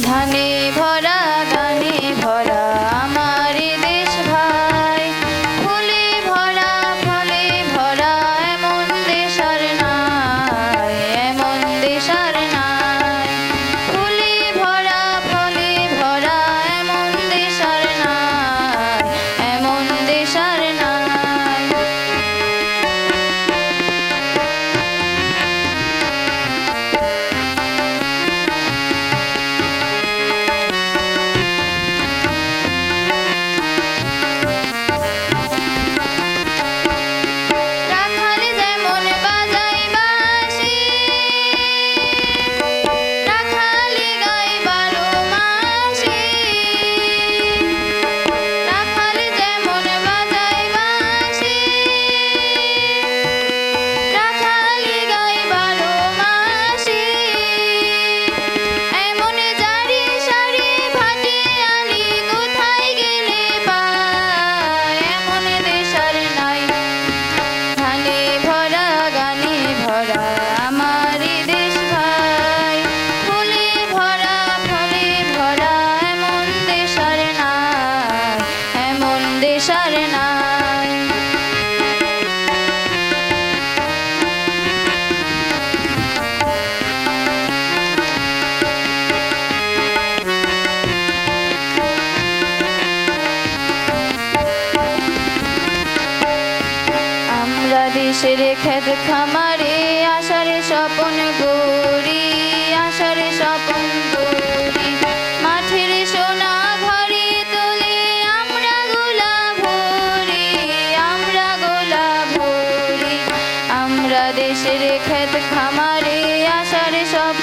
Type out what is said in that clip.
ধানে ভরা কিসেরে খেত খামারে আশারে স্বপন গরি আশারে স্বপন সোনা গোলা আমরা আমরা দেশের খেত খামারে আসারে সব